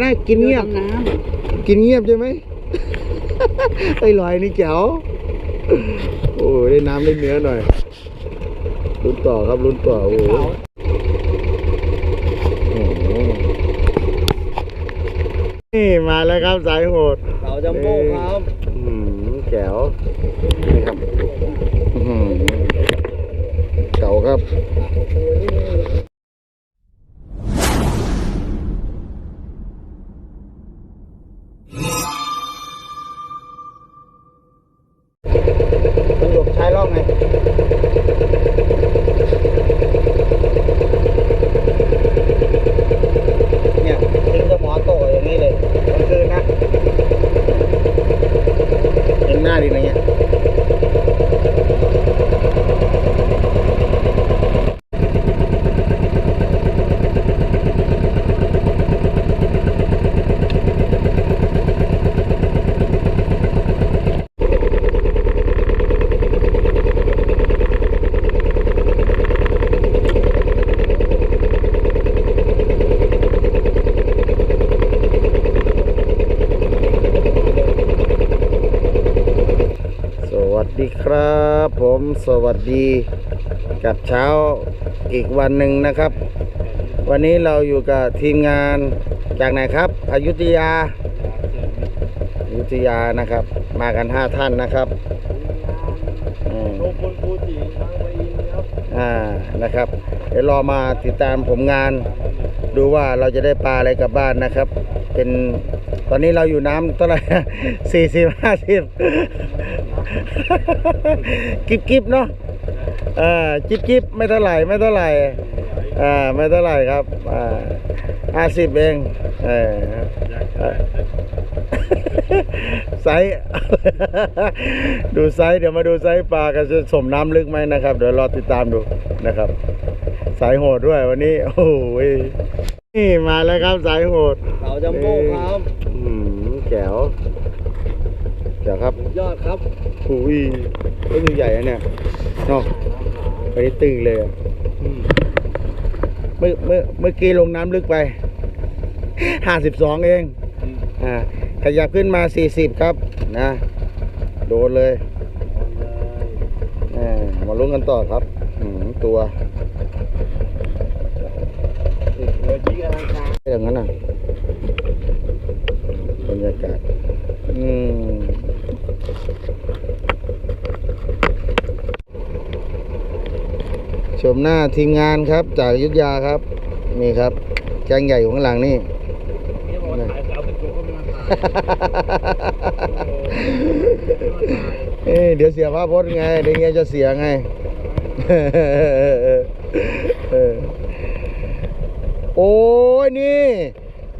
น่ากินเงียบ น้กินเงียบใช่ไหม ไอ้ลอยนี่แจ๋วโอ้ได้น้ำได้เนื้อหน่อยลุ้นต่อครับลุ้นต่อโอ้โหโอ้โหนี่มาแล้วครับสายโหดำเต่าจัมโบ้ครับอืมแจ๋วนี่ครับอื้อหือเก๋าครับ Whoa. ผมสวัสดีกับเช้าอีกวันหนึ่งนะครับ วันนี้เราอยู่กับทีมงานจากไหนครับ อยุธยาอยุธยานะครับ มากันห้าท่านนะครับอืมโชกุนฟูจิทางไปอินครับอ่านะครับ เดี๋ยวรอมาติดตามผมงาน ดูว่าเราจะได้ปลาอะไรกลับบ้านนะครับ เป็นตอนนี้เราอยู่น้ำเท่าไหร่สี่สิบห้าสิบ กิบกิบเนาะอ่าจิบจิบไม่เท่าไหร่ไม่เท่าไหร่อ่าไม่เท่าไหร่ครับอ่าห้าสิบเองเออเออไซส์ดูไซส์เดี๋ยวมาดูไซส์ปลากันจะสมน้ำลึกไหมนะครับ เดี๋ยวรอติดตามดูนะครับ สายโหดด้วยวันนี้ โอ้โหนี่มาแล้วครับสายโหดเต่าจัมโบ้ครับอืมแจ๋วแจ๋วครับยอดครับ อุ้ยต้นใหญ่อะเนี่ยเนาะไปได้ตึงเลยอะอืมเมื่อเมื่อเมื่อกี้ลงน้ำลึกไปห้าสิบสองเองอ่าขยับขึ้นมา40ครับนะโดนเลยอ่ามาลุ้นกันต่อครับอืมตัวตัวจีกำลังกลางอย่างนั้นน่ะบรรยากาศอืม ชมหน้าทีมงานครับ จากอยุทธยาครับ นี่ครับแกงใหญ่อยู่ข้างหลังนี่นี่บอกว่าถ่ายสาวเป็นตัวก็ไม่มาถ่ายเอ้ยเดี๋ยวเสียภาพพจน์ไงเดี๋ยวเงี้ยจะเสียไงเออโอ้ยนี่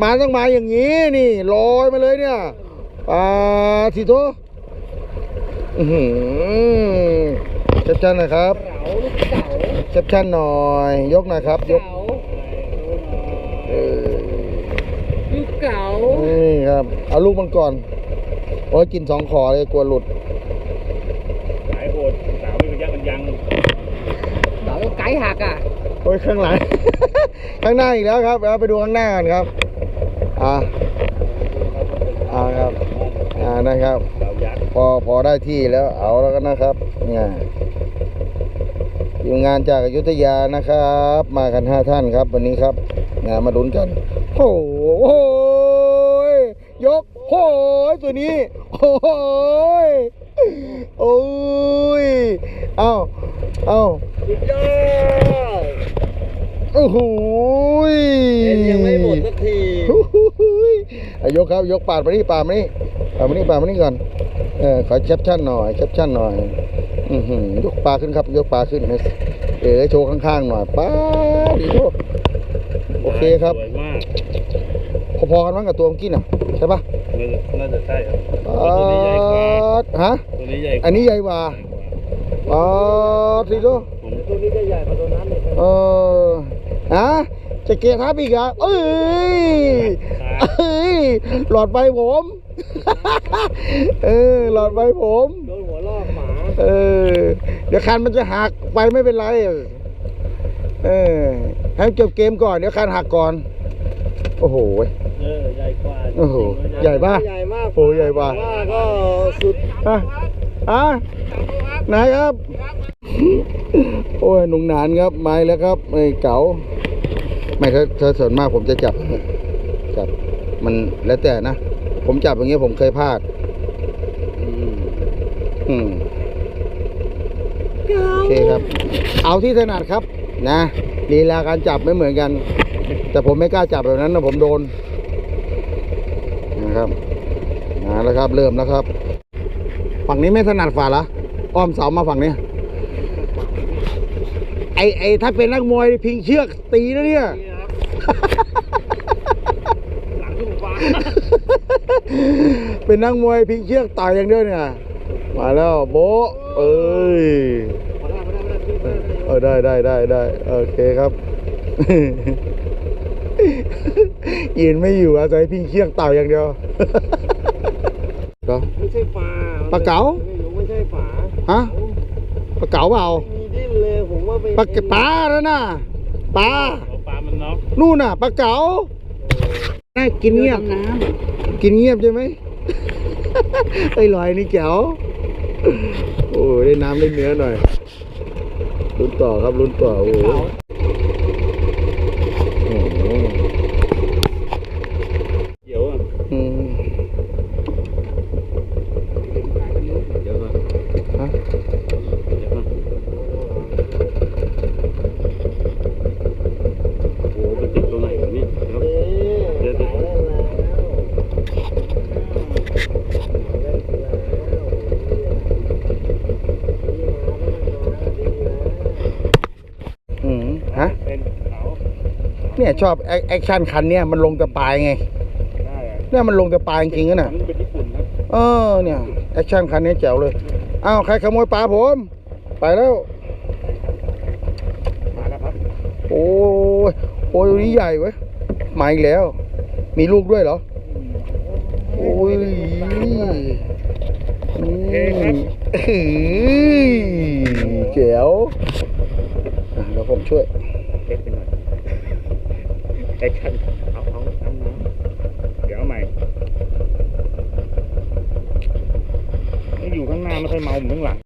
มาต้องมาอย่างนี้นี่ลอยมาเลยเนี่ยปลาทีโตอื้อหือเช็บชันหนะครับเก๋าลูกเก๋า เช็บชันหน่อย ยกหน่อยครับ ยก เก๋าเออ ลูกเก๋านี่ครับ เอาลูกมันก่อน โอ้ยกินสองขอเลยกลัวหลุด สายโหดสาวไม่เป็นยักษ์มันยังเต่าไก่หักอะโอ้ยข้างหลัง ข้างหน้าอีกแล้วครับเอาไปดูข้างหน้ากันครับ อ่า อ่าครับ อ่านะครับ สาวยักษ์พอพอได้ที่แล้วเอาแล้วกันนะครับเนี่ย ทีมงานจากอยุธยานะครับ มากันห้าท่านครับ วันนี้ครับงานมาดุนกันโอ้โหโอ้ยยกโอ้ยตัวนี้โอ้ยโอ้ยเอาเอาสุดยอดโอ้โหยเอ็นยังไม่หมดสักทีโอ้โหยอะยกครับยกปาดมานี่ปาดมานี่ปาดมานี่ปาดมานี่ก่อนเออขอแคปชั่นหน่อยแคปชั่นหน่อย อือหือยกปลาขึ้นครับ ยกปลาขึ้นให้เอ๋โชว์ข้างๆหน่อยป้าดดีโชโอเคครับสวยมากพอๆกันมั้งกับตัวเมื่อกี้น่ะใช่ปะน่าจะใช่ครับปตัวนี้ใหญ่กว่าาดฮะตัวนี้ใหญ่กว่าอันนี้ใหญ่กว่าปาดดีโชผมตัวนี้ก็ใหญ่กว่าตัวนั้นเลยเออฮะจะเกทับอีกเหรอเอ้ยเอ้ยหลอดไฟผม เออหลอดไฟผม เออ เดี๋ยวคันมันจะหักไปไม่เป็นไร เออให้จบเกมก่อน เดี๋ยวคันหักก่อน โอ้โห เออใหญ่กว่าโอ้โห ใหญ่ปะใหญ่มากโอ้ใหญ่ปะว่าก็สุดอะอะไหนครับ โอ้ยหนุ่งหนานครับไม้แล้วครับไอ้เก๋าไม่ถ้าถ้าส่วนมากผมจะจับจับ มันแล้วแต่นะ ผมจับอย่างเงี้ยผมเคยพลาด อืมอืมโอ เคครับ เอาที่ถนัดครับนะลีลาการจับไม่เหมือนกัน แต่ผมไม่กล้าจับแบบนั้นนะผมโดนนะครับมาแล้วครับ เริ่มแล้วครับ ฝั่งนี้ไม่ถนัดฝ่าละอ้อมเสามาฝั่งนี้ไอไอถ้าเป็นนักมวยพิงเชือกตีนะเนี่ยเป็นนักมวยพิงเชือกต่อยอย่างเดียวเนี่ย มาแล้วโบเอ้ย เออได้ได้ได้ได้โอเคครับ ยืนไม่อยู่อาศัยพิงเชือกต่อยอย่างเดียวก็ไม่ใช่ฝาปลาเก๋าไม่รู้ไม่ใช่ฝาฮะปลาเก๋าเปล่ามีดิ้นเลยผมว่าเป็นปลาเกปลาแล้วน่ะปลาเอาปลามันน็อกนู่นน่ะปลาเก๋าน่ากินเงียบกินเงียบใช่ไหมไอ้ยลอยนี่แจ๋วโอ้ยได้น้ำได้เนื้อหน่อย ลุ้นต่อครับลุ้นต่อโอ้โหโอ้โห เดี๋ยวอะ อืม เดี๋ยวก่อน ฮะ เดี๋ยวก่อนโอ้โหไปติดตัวไหนวะเนี่ยเดี๋ยว เอ๊ะ เดี๋ยวเดี๋ยว อืมฮะ เป็นเขา เนี่ยชอบแอคแอคชั่นคันเนี่ยมันลงแต่ปลายไงได้อะเนี่ยมันลงแต่ปลายจริงๆนะน่ะมันเป็นญี่ปุ่นครับเออเนี่ยแอคชั่นคันนี้แจ๋วเลยอ้าวใครขโมยปลาผม ไปแล้วมาแล้วครับโอ้ยโอ้ยตัวนี้ใหญ่เว้ยมาอีกแล้ว มีลูกด้วยเหรอโอ้ยอืมเฮ้ยแจ๋วอะแล้วผมช่วย เล็กไปหน่อย แอคชั่นเอาเอาน้ำน้ำเดี๋ยวเอาใหม่นี่อยู่ข้างหน้าไม่ค่อยเมาเหมือนข้างหลัง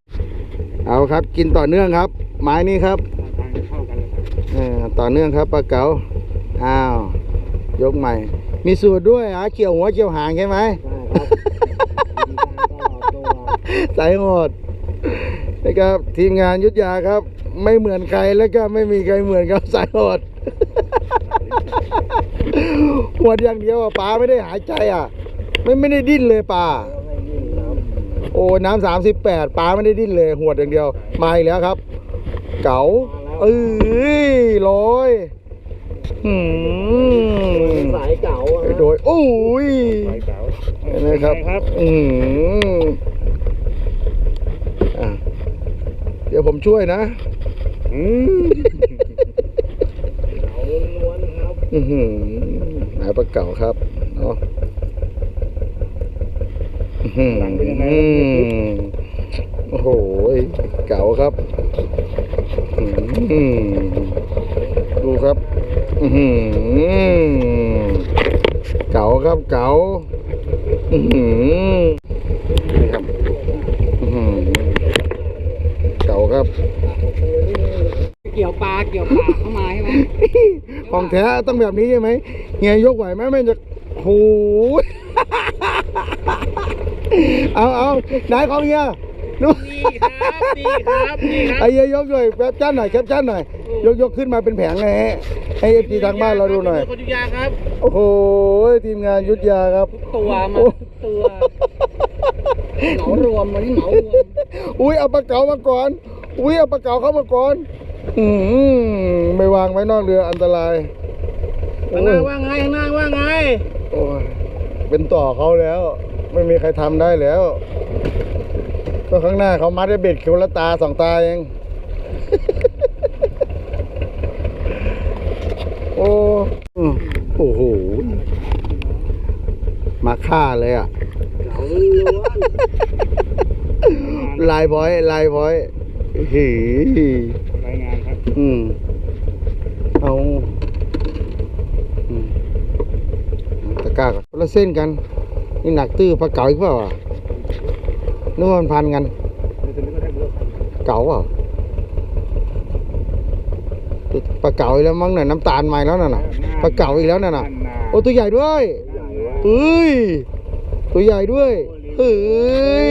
เอาครับ กินต่อเนื่องครับ ไม้นี้ครับทางเข้ากันเลยครับเออต่อเนื่องครับปลาเก๋าอ้าวยกใหม่ มีสูตรด้วยอะเกี่ยวหัวเกี่ยวหางใช่ไหมใช่ครับมีการตลอดตัวสายโหดนะครับทีมงานยุทธยาครับ ไม่เหมือนใครแล้วก็ไม่มีใครเหมือนครับสายโหด หวดอย่างเดียวอะปลาไม่ได้หายใจอะ ไม่ไม่ได้ดิ้นเลยปลาไม่ยิ่งครับโอ้น้ำสามสิบแปดปลาไม่ได้ดิ้นเลยหวดอย่างเดียว มาอีกแล้วครับ เก๋าเอ้ยลอยหืมสายเก่าอะโดยโอ้ยไปเก๋าเห็นไหมครับเป็นไงครับอืมอะเดี๋ยวผมช่วยนะอืมเก่าล้วนๆครับอือ หือหาปลาเก๋าครับเนาะอื้อหือหลังเป็นยังไงอืมโอ้โหเก๋าครับอืมดูครับอือหือเก๋าครับเก๋าอือหือนี่ครับอือหือเก๋าครับ เกี่ยวปลาเกี่ยวปลาเข้ามาใช่ไหมของแท้ต้องแบบนี้ใช่ไหม เฮียยกไหวไหมแม่งจะโหยเอาเอาไหนของเฮียดูนี่ครับนี่ครับนี่ครับ ไอ้เฮียยกหน่อยแคปชั่นหน่อยแคปชั่นหน่อย ยกยกขึ้นมาเป็นแผงเลยฮะให้เอฟซีทางบ้านเราดูหน่อยคนยุธยาครับ โอ้โหทีมงานยุทธยาครับตัวมาโอ้ตัวเหมารวมวันนี้เหมารวมอุ้ยเอาปลาเก๋ามาก่อน อุ้ยเอาปลาเก๋าเข้ามาก่อน อืมไม่วางไว้นอกเรืออันตราย ข้างหน้าว่าไงข้างหน้าว่าไง โอ้ยเป็นต่อเขาแล้ว ไม่มีใครทำได้แล้ว ก็ข้างหน้าเขามัดได้เบ็ดคิวละตาสองตาเอง โอ้อืมโอ้โหมาฆ่าเลยอะ เหมาล้วนลายพอยต์ลายพอยต์หีรายงานครับ อืม เอาอืมตะ กร้าก่อนคนละเส้นกัน นี่หนักตื้อปลาเก๋าอีกเปล่าอะนึกว่ามันพันกันเก๋าเปล่าปลาเก๋าอีกแล้วมั้งน่ะน้ำตาลใหม่แล้วน่ะน่ะปลาเก๋าอีกแล้วน่ะน่ะโอ้ตัวใหญ่ด้วยเฮ้ยตัวใหญ่ด้วยเฮ้ย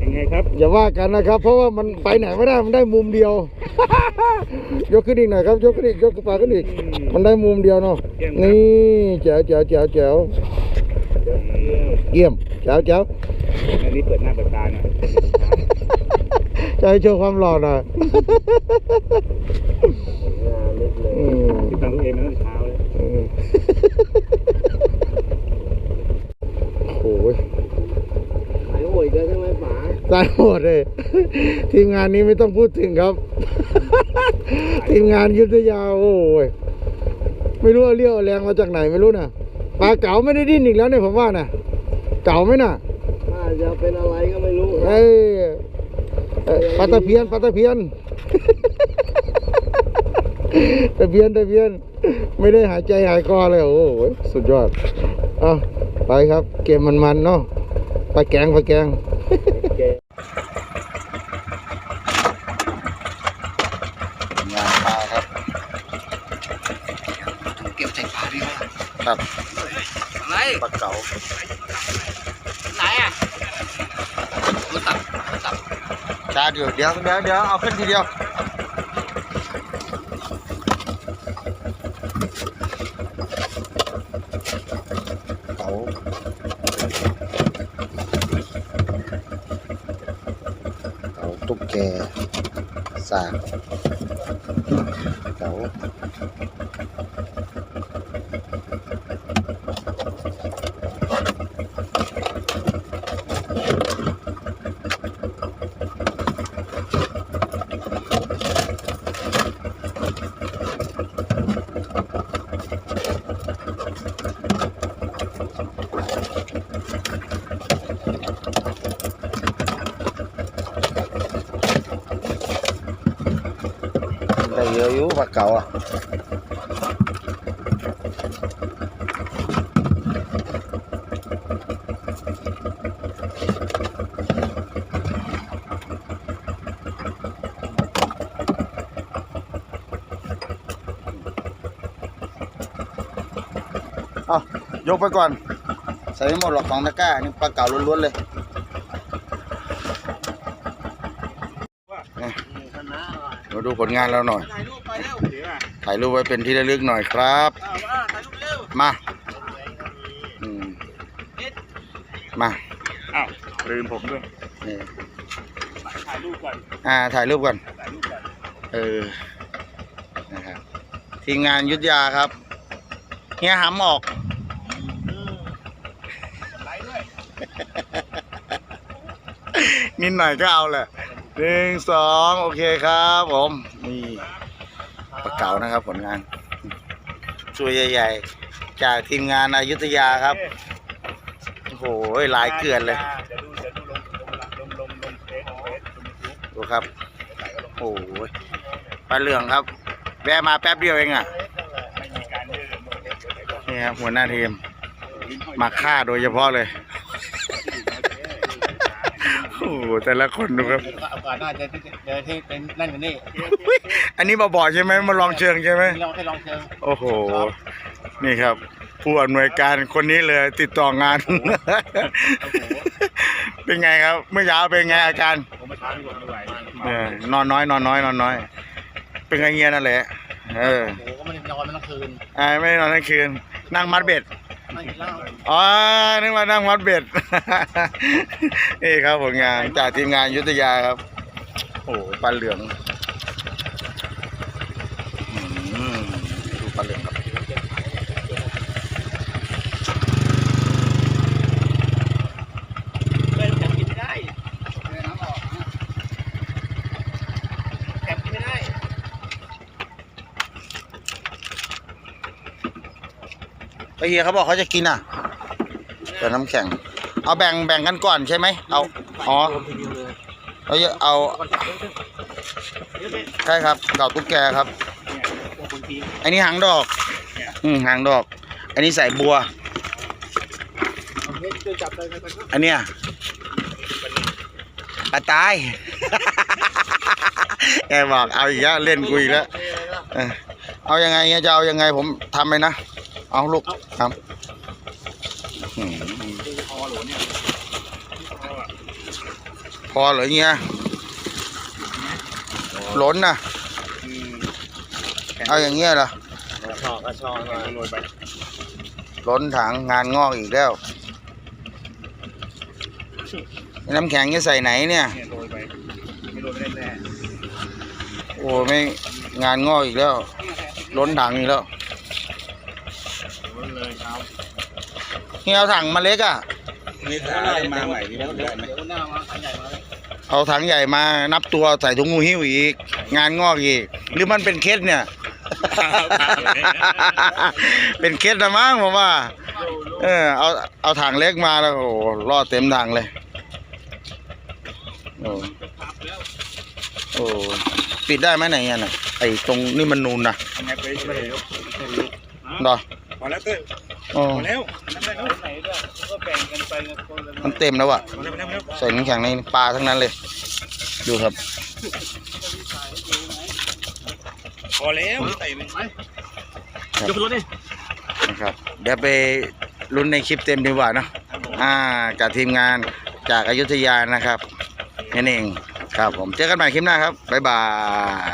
ยังไงครับอย่าว่ากันนะครับ เพราะว่ามันไปไหนไม่ได้มันได้มุมเดียวยกขึ้นอีกหน่อยครับ ยกขึ้นอีกยกปลาขึ้นอีก มันได้มุมเดียวเนาะนี่แจ๋วแจ๋วแจ๋วแจ๋วเยี่ยมแจ๋วแจ๋วอันนี้เปิดหน้าเปิดตาหน่อยจะให้โชว์ความหล่อหน่อยอืมที่ตังตัวเองมาตั้งแต่เช้าเลยอืมโอ้ยหายโวยกันใช่ไหมป๋าตายหมดเลยทีมงานนี้ไม่ต้องพูดถึงครับ ทีมงานยุทธยาโอ้ย ไม่รู้ว่าเรียวแรงมาจากไหนไม่รู้นะปลาเก๋าไม่ได้ดิ้นอีกแล้วเนี่ยผมว่านะเก๋าไหมน่ะน่าจะเป็นอะไรก็ไม่รู้เอ้ยเอ้ยปลาตะเพียนปลาตะเพียนตะเพียนตะเพียน ไม่ได้หายใจหายคอเลยโอ้โหสุดยอดเอาไปครับ เกมมันๆเนาะปลาแกงปลาแกงงานปลาครับ เก็บใส่ปลาดี กว่าครับอะไรปลาเก๋าไหนอะมือตับมือตับ ชาเดี๋ยวเดี๋ยวเดี๋ยวเดี๋ยวเอาขึ้นทีเดียวเก๋าเก๋าตุ๊กแกสากเก๋า ได้ เยอะอยู่ปลาเก๋าอะเอายกไปก่อน ใส่ไม่หมดหรอกของตะกร้า นี่ปลาเก๋าล้วนๆเลยคณะมาดูผลงานเราหน่อย ถ่ายรูปไว้เป็นที่ระลึกหน่อยครับอ่าว่าถ่ายรูปเร็วมาอืมมาอ้าวลืมผมด้วยนี่ถ่ายรูปก่อนอ่าถ่ายรูปก่อนถ่ายรูปก่อนเออนะครับทีมงานยุทธยาครับเฮียหำออกไลค์ด้วยนิดหน่อยก็เอาแหละหนึ่งสองโอเคครับผมนี่ปลาเก๋านะครับ ผลงานช่วยใหญ่ๆ จากทีมงานอายุทยาครับ โอ้โหหลายเกลือนเลยดูครับ โอ้โหปลาเหลืองครับ แวะมาแป๊บเดียวเองอะนี่ครับหัวหน้าทีม มาฆ่าโดยเฉพาะเลย อ้โหแต่ละคนดูครับโอกาสน่าจะเจอที่เป็นนั่นกันนี่อันนี้มาบอกใช่ไหมมาลองเชิงใช่ไหม ลองให้ลองเชิงโอ้โห นี่ครับ ผู้อำนวยการคนนี้เลยติดต่องาน เป็นไงครับ เมื่อเช้าเป็นไงอาการผมมาช้าดีกว่าไม่ไหวเออนอนน้อยนอนน้อยนอนน้อย เป็นไงเงี้ยนั่นแหละ เออโอ้โหก็ไม่ได้นอนมันทั้งคืน อ่าไม่ได้นอนทั้งคืน นั่งมัดเบ็ดไม่กินเหล้า อ๋อนึกว่านั่งวัดเบ็ด นี่ครับผลงานจากทีมงานยุทธยาครับ โอ้โหปลาเหลืองอืมดูปลาเหลืองครับ เลยแกกินไม่ได้น้ำออกแกกินไม่ได้ ไอ เฮียเขาบอกเขาจะกินอะเดี๋ยวน้ำแข็ง เอาแบ่งแบ่งกันก่อนใช่ไหมเอาอ๋อรวมทีเดียวเลยเราจะเอาใช่ครับเก่าตุ๊กแกครับพวกคนทีมไอ้นี่หางดอก อืมหางดอก อันนี้ใส่บัวจับได้ไหมครับอันเนี้ยปลาตายแกบอกเอาอีกแล้วเล่นกูอีกแล้วเออเอายังไงเนี่ยจะเอายังไงผมทำไปนะ เอาลูกทำอืม พอหรือเนี่ยพออะ พอเหรอเงี้ยล้นนะอืมเอาอย่างเงี้ยเหรอกระชอกกระชอกหน่อยโรยไปล้นถังงานงอกอีกแล้วน้ำแข็งจะใส่ไหนเนี่ยเนี่ยโรยไปไม่โรยไม่ได้แน่โอ้ไม่งานงอกอีกแล้ว ล้นถังอีกแล้วโรยเลยครับนี่เอาถังมาเล็กอะนี่ถ้าอะไรมาใหม่นี่มันได้ไหม เดี๋ยวหน้ามาขันใหญ่มาเลยเอาถังใหญ่มานับตัวใส่ถุงงูหิ้วอีก งานงอกอีก หรือมันเป็นเคสเนี่ย เป็นเคสนะมั้งผมว่า เออเอาเอาถังเล็กมาแล้วโอ้โหรอดเต็มถังเลยโอ้โอ้ปิดได้ไหมไหนอะน่ะไอ้ตรงนี่มันนูนนะทำไงไปไม่ได้ยกดอพอแล้วเต้ยโอ้พอแล้ว มันเต็มแล้วอะพอแล้วพอแล้วพอแล้วใส่น้ำแข็งในปลาทั้งนั้นเลย ดูครับ พอแล้วใส่ไปครับยกรถดินะครับ เดี๋ยวไปลุ้นในคลิปเต็มดีกว่าเนอะอ่ากับทีมงานจากอายุทยานะครับนั่นเองครับผมเจอกันใหม่คลิปหน้าครับ บ๊ายบาย